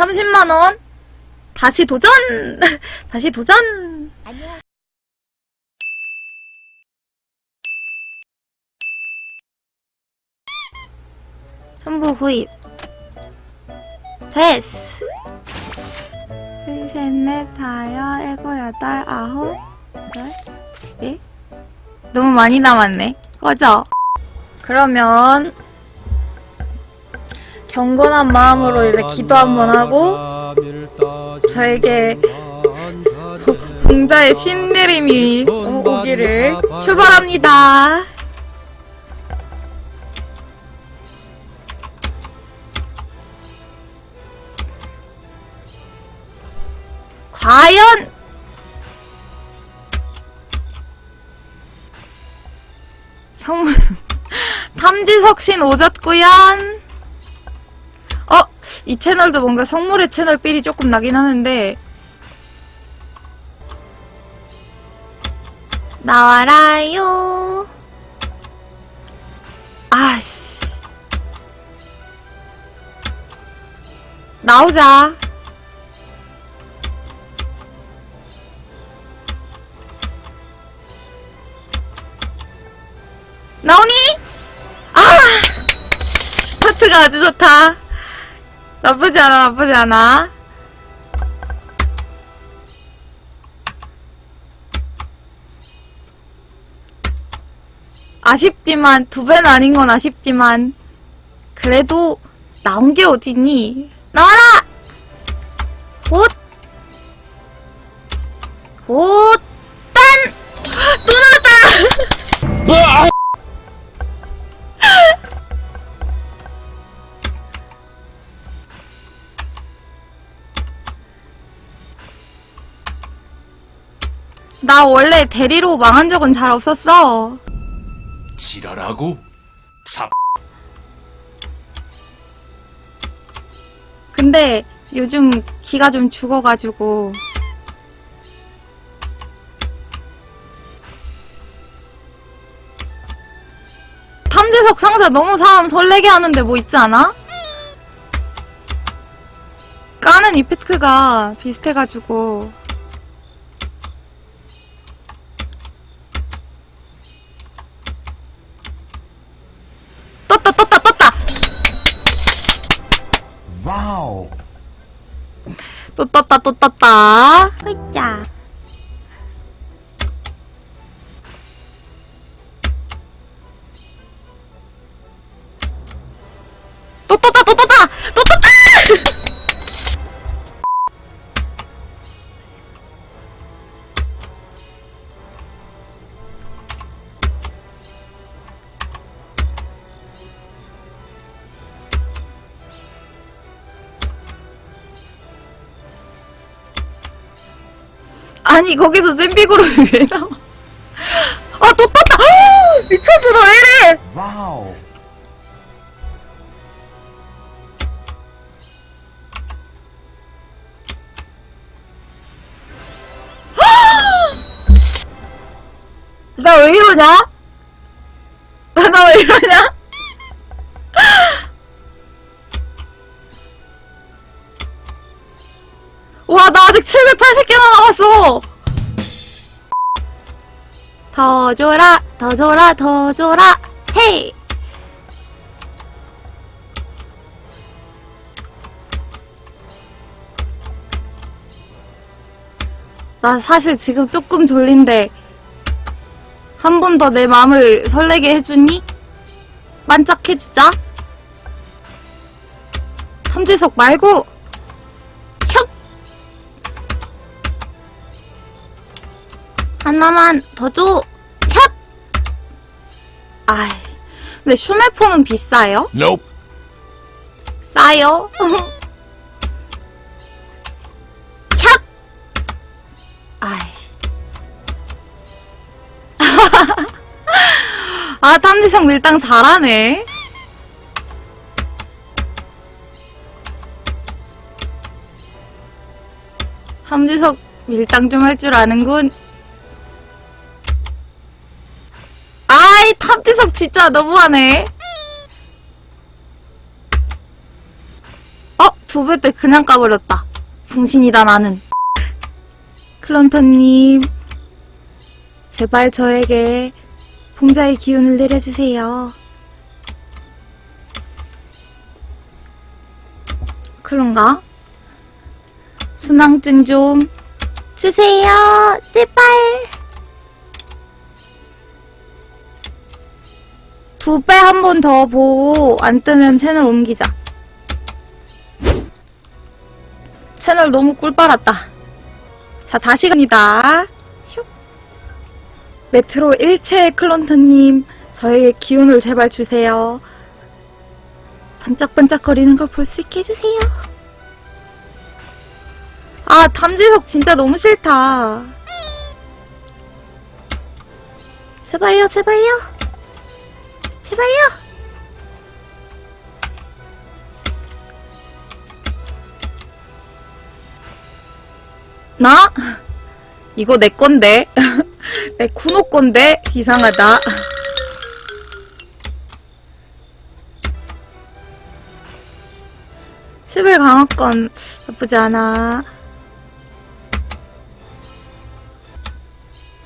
30만원. 다시 도전! 다시 도전! 선부 구입. 됐어. 둘, 셋, 넷, 다여, 일곱, 여덟, 아홉, 열, 예? 너무 많이 남았네. 꺼져. 그러면, 경건한 마음으로 이제 기도 한번 하고, 저에게 공자의 신내림이 오기를 출발합니다. 과연 성 탐지석신 오졌구연 어? 이 채널도 뭔가 성물의 채널 삘이 조금 나긴 하는데 나와라요 아씨 나오자 나오니? 아! 스타트가 아주 좋다. 나쁘지 않아, 나쁘지 않아. 아쉽지만, 두 배는 아닌 건 아쉽지만, 그래도, 나온 게 어딨니? 나와라! 곧! 곧! 딴! 또 나왔다! 나 원래 대리로 망한 적은 잘 없었어. 지랄하고 잡 근데 요즘 기가 좀 죽어가지고. 탐지석 상자 너무 사람 설레게 하는데 뭐 있지 않아? 까는 이펙트가 비슷해가지고. 떴다 또 떴다. 떴다 또 떴다 또 떴다 아니 거기서 샌비그룹이 왜 나와 아또 떴다 미쳤어 나 왜 이래 와우. 나 왜 이러냐? 나 왜 이러냐? 와, 나 아직 780개나 남았어! 더 줘라, 더 줘라, 더 줘라, 헤이! 나 사실 지금 조금 졸린데, 한 번 더 내 마음을 설레게 해주니? 반짝해주자. 탐지석 말고, 혁! 하나만 더 줘, 혁! 아이, 근데 슈메폰은 비싸요? Nope. 싸요? 혁! 아이. 아, 탐지석 밀당 잘하네. 탐지석 밀당 좀 할 줄 아는군. 탐지석 진짜 너무하네. 어, 두배때 그냥 까버렸다. 풍신이다, 나는. 클런터님, 제발 저에게 봉자의 기운을 내려주세요. 그런가? 순항증 좀 주세요. 제발. 두 배 한 번 더 보고 안 뜨면 채널 옮기자. 채널 너무 꿀 빨았다. 자, 다시 갑니다. 슉. 메트로 일체 클런터님, 저에게 기운을 제발 주세요. 반짝반짝거리는 걸 볼 수 있게 해주세요. 아, 담지석 진짜 너무 싫다. 제발요, 제발요. 제발요. 나? 이거 내 건데. 내 쿠노 건데. 이상하다. 실버 강화권 나쁘지 않아.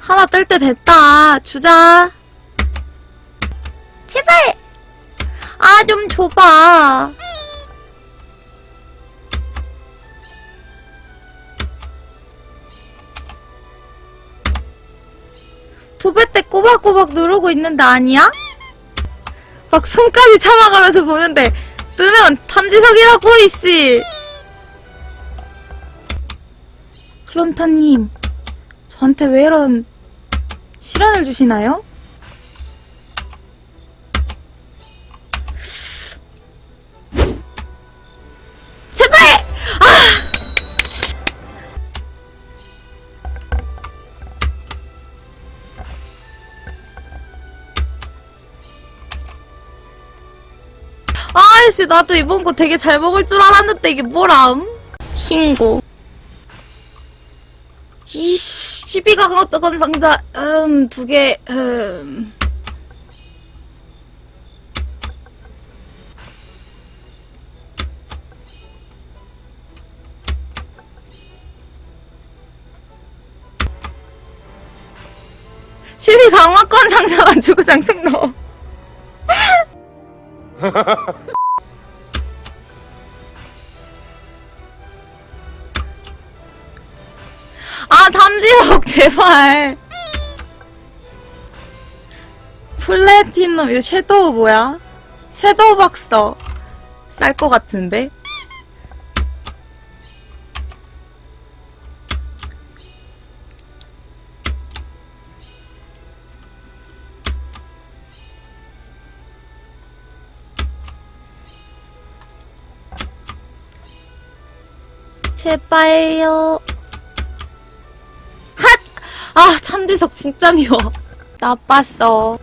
하나 뜰 때 됐다. 주자. 제발! 아, 좀 줘봐. 두배때 꼬박꼬박 누르고 있는데 아니야? 막 손까지 참아가면서 보는데 뜨면 탐지석이라고 이씨 클론타님 저한테 왜 이런 시련을 주시나요? 아이씨 나도 이번 거 되게 잘 먹을 줄 알았는데 이게 뭐람? 흰구 이씨 12가 강화떡은 상자 음 두개 음. 십이 강화권 상자만 주고 장착 넣어. 제발. 플래티넘, 이거 섀도우 뭐야? 섀도우 박서. 쌀것 같은데? 제발요. 핫! 아, 참지석 진짜 미워. 나빴어.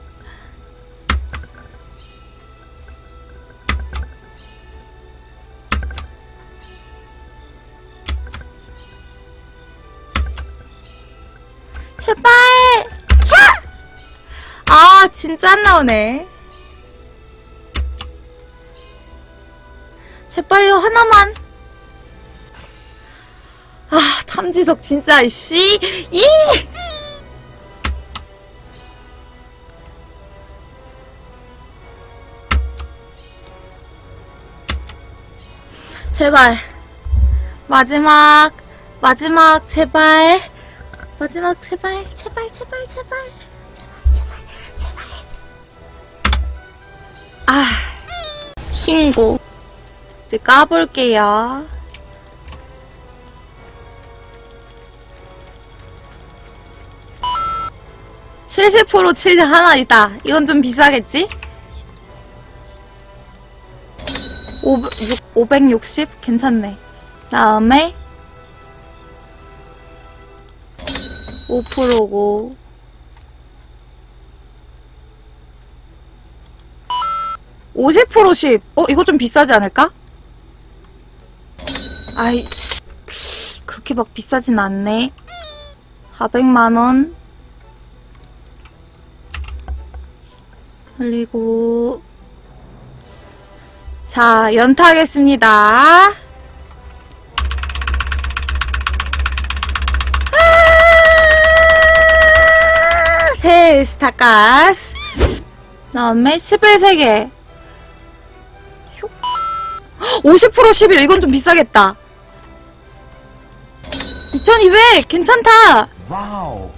제발! 야! 아, 진짜 안 나오네. 제발요, 하나만. 아, 탐지석 진짜, 씨! 이! 제발. 마지막, 마지막, 제발. 마지막, 제발, 제발, 제발, 제발. 제발, 제발, 제발. 아, 흰구. 이제 까볼게요. 70% 칠자 하나 있다. 이건 좀 비싸겠지? 500, 560? 괜찮네. 다음에 5%고 50% 10. 어, 이거 좀 비싸지 않을까? 아이, 그렇게 막 비싸진 않네. 400만원. 그리고 자, 연타하겠습니다. 아! 테스타카스. 다음에 11세계 50% 11 이건 좀 비싸겠다. 2200 괜찮다! 와우.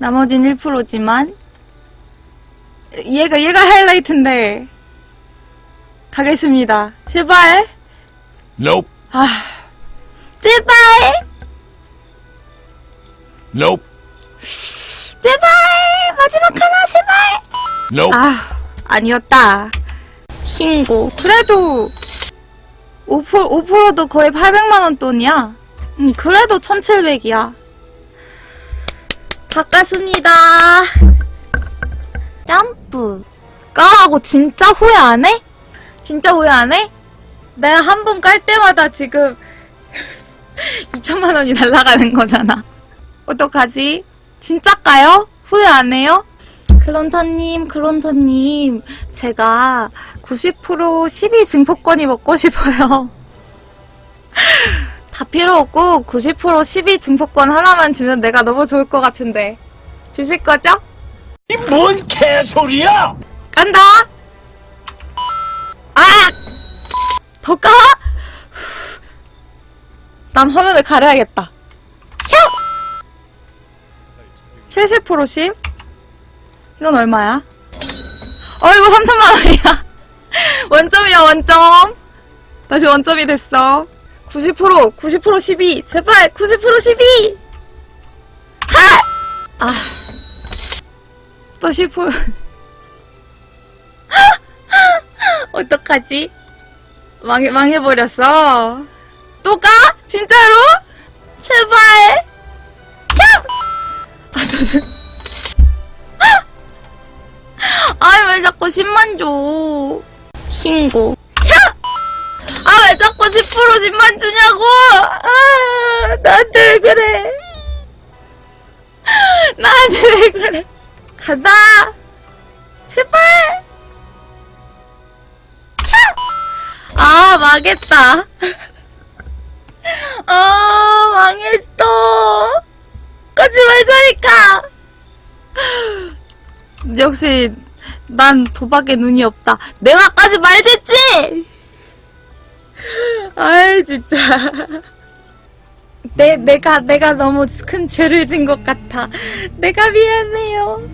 나머진 1%지만 얘가 얘가 하이라이트인데 가겠습니다. 제발 Nope. 제발 Nope. 제발 마지막 하나 제발 Nope. 아 아니었다 흰구 그래도 5% 5%도 거의 800만 원 돈이야 음 그래도 1700이야 바꿨습니다 점프 까라고 진짜 후회 안 해? 진짜 후회 안 해? 내가 한 번 깔 때마다 지금 2천만 원이 날아가는 거잖아 어떡하지? 진짜 까요? 후회 안 해요? 클론터님, 클론터님, 제가 90% 12 증폭권이 먹고 싶어요. 다 필요 없고 90% 12 증폭권 하나만 주면 내가 너무 좋을 것 같은데. 주실 거죠? 이 뭔 개소리야! 간다! 아! 더 까? 후. 난 화면을 가려야겠다. 혀! 70% 10? 이건 얼마야? 어, 이거 3천만 원이야. 원점이야, 원점. 다시 원점이 됐어. 90%, 90% 12. 제발, 90% 12! 하! 아. 또 10%. 어떡하지? 망해, 망해버렸어. 또 가? 진짜로? 제발! 야! 아, 저, 아, 왜 자꾸 10만 줘? 흰구. 야! 아, 왜 자꾸 10% 10만 주냐고! 아, 나한테 왜 그래? 나한테 왜 그래? 가다! 제발! 아, 망했다. 아, 망했어. 가지 말자니까. 역시, 난 도박에 눈이 없다. 내가 까지 말랬지! 아이, 진짜. 내, 내가, 내가 너무 큰 죄를 진 것 같아. 내가 미안해요.